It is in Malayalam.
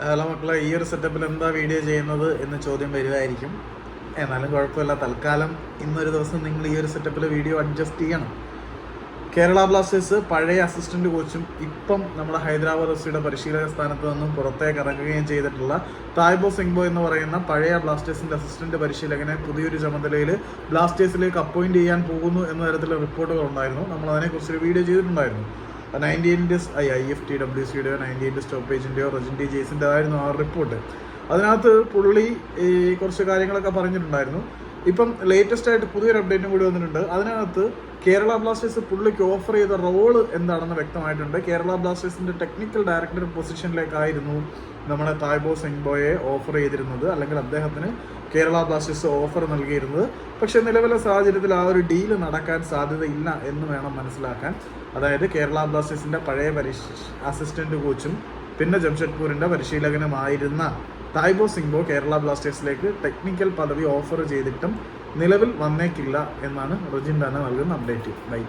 ഹലോ മക്കളെ ഈ ഒരു സെറ്റപ്പിൽ എന്താ വീഡിയോ ചെയ്യുന്നത് എന്ന് ചോദ്യം വരുമായിരിക്കും എന്നാലും കുഴപ്പമില്ല. തൽക്കാലം ഇന്നൊരു ദിവസം നിങ്ങൾ ഈ ഒരു സെറ്റപ്പിൽ വീഡിയോ അഡ്ജസ്റ്റ് ചെയ്യണം. കേരള ബ്ലാസ്റ്റേഴ്സ് പഴയ അസിസ്റ്റന്റ് കോച്ചും ഇപ്പം നമ്മുടെ ഹൈദരാബാദ് എഫ് സിയുടെ പരിശീലക സ്ഥാനത്ത് നിന്നും പുറത്തേക്ക് ഇറങ്ങുകയും ചെയ്തിട്ടുള്ള തായ്ബോ സിംഗ്ബോ എന്ന് പറയുന്ന പഴയ ബ്ലാസ്റ്റേഴ്സിന്റെ അസിസ്റ്റന്റ് പരിശീലകനെ പുതിയൊരു ചുമതലയിൽ ബ്ലാസ്റ്റേഴ്സിലേക്ക് അപ്പോയിന്റ് ചെയ്യാൻ പോകുന്നു എന്ന തരത്തിലുള്ള റിപ്പോർട്ടുകൾ ഉണ്ടായിരുന്നു. നമ്മൾ അതിനെക്കുറിച്ച് ഒരു വീഡിയോ ചെയ്തിട്ടുണ്ടായിരുന്നു. Ninety എയ്റ്റിന്റെ I I F T W സിയുടെയോ ninety ഇൻഡസ് സ്റ്റോപ്പേജിന്റെയോ റെജിന്റെ ജെയ്സിന്റെ ആയിരുന്നു ആ റിപ്പോർട്ട്. അതിനകത്ത് പുള്ളി ഈ കുറച്ച് കാര്യങ്ങളൊക്കെ പറഞ്ഞിട്ടുണ്ടായിരുന്നു. ഇപ്പം ലേറ്റസ്റ്റ് ആയിട്ട് പുതിയൊരു അപ്ഡേറ്റും കൂടി വന്നിട്ടുണ്ട്. അതിനകത്ത് കേരള ബ്ലാസ്റ്റേഴ്സ് പുള്ളിക്ക് ഓഫർ ചെയ്ത റോൾ എന്താണെന്ന് വ്യക്തമായിട്ടുണ്ട്. കേരള ബ്ലാസ്റ്റേഴ്സിന്റെ ടെക്നിക്കൽ ഡയറക്ടർ പൊസിഷനിലേക്കായിരുന്നു നമ്മുടെ തായ്ബോ സെങ്ബോയെ ഓഫർ ചെയ്തിരുന്നത്. അല്ലെങ്കിൽ അദ്ദേഹത്തിന് കേരള ബ്ലാസ്റ്റേഴ്സ് ഓഫർ നൽകിയിരുന്നത്. പക്ഷെ നിലവിലെ സാഹചര്യത്തിൽ ആ ഒരു ഡീൽ നടക്കാൻ സാധ്യതയില്ല എന്ന് വേണം മനസ്സിലാക്കാൻ. അതായത് കേരള ബ്ലാസ്റ്റേഴ്സിന്റെ പഴയ പരിശീ അസിസ്റ്റന്റ് കോച്ചും പിന്നെ ജംഷഡ്പൂരിന്റെ പരിശീലകനുമായിരുന്ന തായ്ബോ സിംഗ്ബോ കേരള ബ്ലാസ്റ്റേഴ്സിലേക്ക് ടെക്നിക്കൽ പദവി ഓഫർ ചെയ്തിട്ടും നിലവിൽ വന്നേക്കില്ല എന്നാണ് റജിൻ ഡാന നൽകുന്ന അപ്ഡേറ്റ് ബൈ